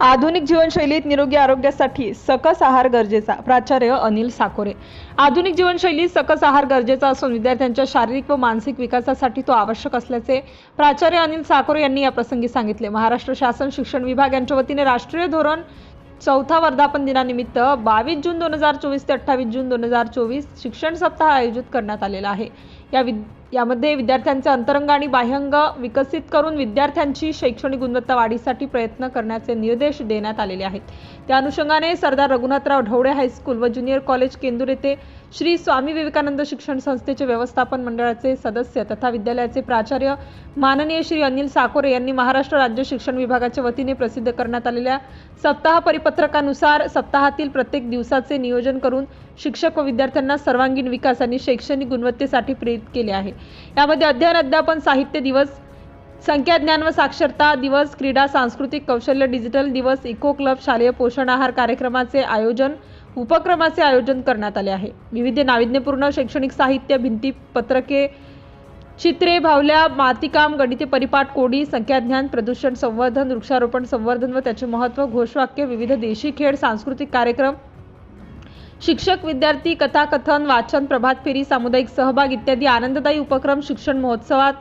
आधुनिक जीवनशैलीत निरोगी आरोग्यासाठी सकस आहार गरजेचा प्राचार्य अनिल साकोरे. आधुनिक जीवनशैलीत सकस आहार गरजेचा असून विद्यार्थ्यांच्या शारीरिक व मानसिक विकासासाठी तो आवश्यक असल्याचे प्राचार्य अनिल साकोरे यांनी या प्रसंगी सांगितले. महाराष्ट्र शासन शिक्षण विभाग यांच्या वतीने राष्ट्रीय धोरण चौथा वर्धापन दिनानिमित्त बावीस जून दोन हजार चोवीस ते अठ्ठावीस जून दोन हजार चोवीस शिक्षण सप्ताह आयोजित करण्यात आलेला आहे. या विद यामध्ये विद्यार्थ्यांचे अंतरंग आणि बाह्यंग विकसित करून विद्यार्थ्यांची शैक्षणिक गुणवत्ता वाढीसाठी प्रयत्न करण्याचे निर्देश देण्यात आलेले आहेत. त्या अनुषंगाने सरदार रघुनाथराव ढवळे हायस्कूल व ज्युनियर कॉलेज केंदूर येथे श्री स्वामी विवेकानंद शिक्षण संस्थेचे व्यवस्थापन मंडळाचे सदस्य तथा विद्यालयाचे प्राचार्य माननीय श्री अनिल साकोरे यांनी महाराष्ट्र राज्य शिक्षण विभागाच्या वतीने प्रसिद्ध करण्यात आलेल्या सप्ताह परिपत्रकानुसार सप्ताहातील प्रत्येक दिवसाचे नियोजन करून शिक्षक व विद्यार्थ्यांना सर्वांगीण विकास आणि शैक्षणिक गुणवत्तेसाठी प्रेरित केले आहे. यामध्ये अध्ययन अध्यापन साहित्य दिवस संख्या ज्ञान व साक्षरता दिवस क्रीडा सांस्कृतिक कौशल्य डिजिटल दिवस इको क्लब शालेय पोषण आहार कार्यक्रमाचे आयोजन उपक्रमाचे आयोजन करण्यात आले आहे. विविध नाविन्यपूर्ण शैक्षणिक साहित्य भिंती पत्रके चित्रे भावल्या मातीकाम गणिते परिपाठ कोडी संख्याज्ञान प्रदूषण संवर्धन वृक्षारोपण संवर्धन व त्याचे महत्त्व घोषवाक्य विविध देशी खेळ सांस्कृतिक कार्यक्रम शिक्षक विद्यार्थी कथाकथन वाचन प्रभात फेरी सामुदायिक सहभाग इत्यादी आनंददायी उपक्रम शिक्षण महोत्सवात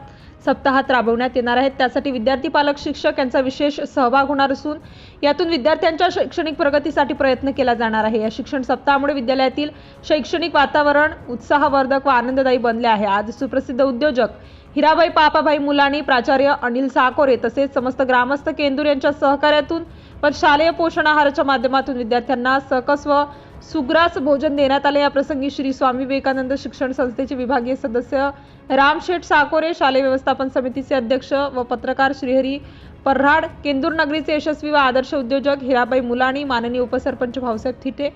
सप्ताहात राबवण्यात येणार आहेत. त्यासाठी विद्यार्थी पालक शिक्षक यांचा विशेष सहभाग होणार असून यातून विद्यार्थ्यांच्या शैक्षणिक प्रगतीसाठी प्रयत्न केला जाणार आहे. या शिक्षण सप्ताहामुळे विद्यालयातील शैक्षणिक वातावरण उत्साहवर्धक व आनंददायी बनले आहे. आज सुप्रसिद्ध उद्योजक हिराबाई पापाभाई मुलानी प्राचार्य अनिल साकोरे तसेच समस्त ग्रामस्थ केंदूर यांच्या सहकार्यातून व शालेय पोषण आहाराच्या माध्यमातून विद्यार्थ्यांना सकस व सुग्रास भोजन देण्यात आले. या प्रसंगी श्री स्वामी विवेकानंद शिक्षण संस्थेचे विभागीय सदस्य रामशेठ साकोरे शालेय व्यवस्थापन समितीचे अध्यक्ष व पत्रकार श्रीहरी पर्राड केंदूर नगरीचे यशस्वी व आदर्श उद्योजक हिराबाई मुलाणी माननीय उपसरपंच भाऊसाहेब थिटे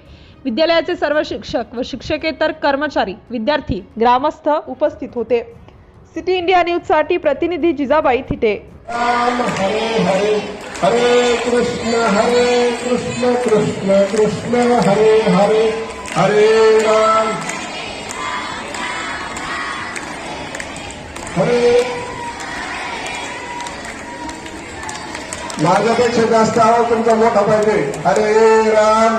विद्यालयाचे सर्व शिक्षक व शिक्षकेतर कर्मचारी विद्यार्थी ग्रामस्थ उपस्थित होते. सिटी इंडिया न्यूजसाठी प्रतिनिधी जिजाबाई थिटे. हरे कृष्ण हरे कृष्ण कृष्ण कृष्ण हरे हरे हरे राम। हरे। माझ्यापेक्षा जास्त आवाज तुमचा मोठा पाहिजे. हरे राम।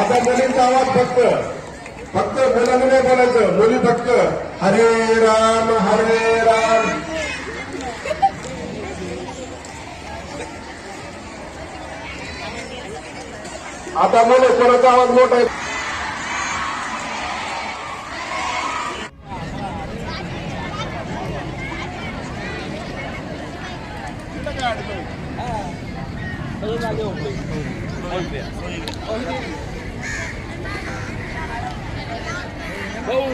आता मुलींचा आवाज फक्त फक्त मुलांना नाही बोलायचं मुली फक्त हरे राम हरे राम. आता मुले कोणाचा आवाज मोठा आहे? sale hombre. Olvia. Olvia. Bau.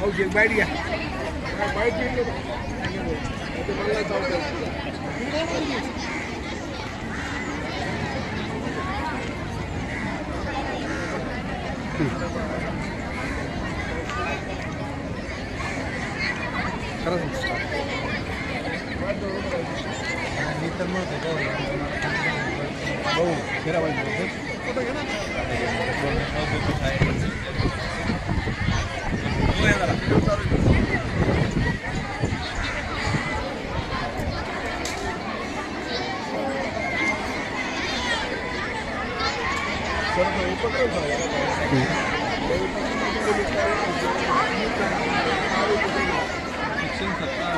Bau chuyện bay đi à. Bay đi luôn. Tôi mang lại tao được. Gracias. शिक्षण सत्ता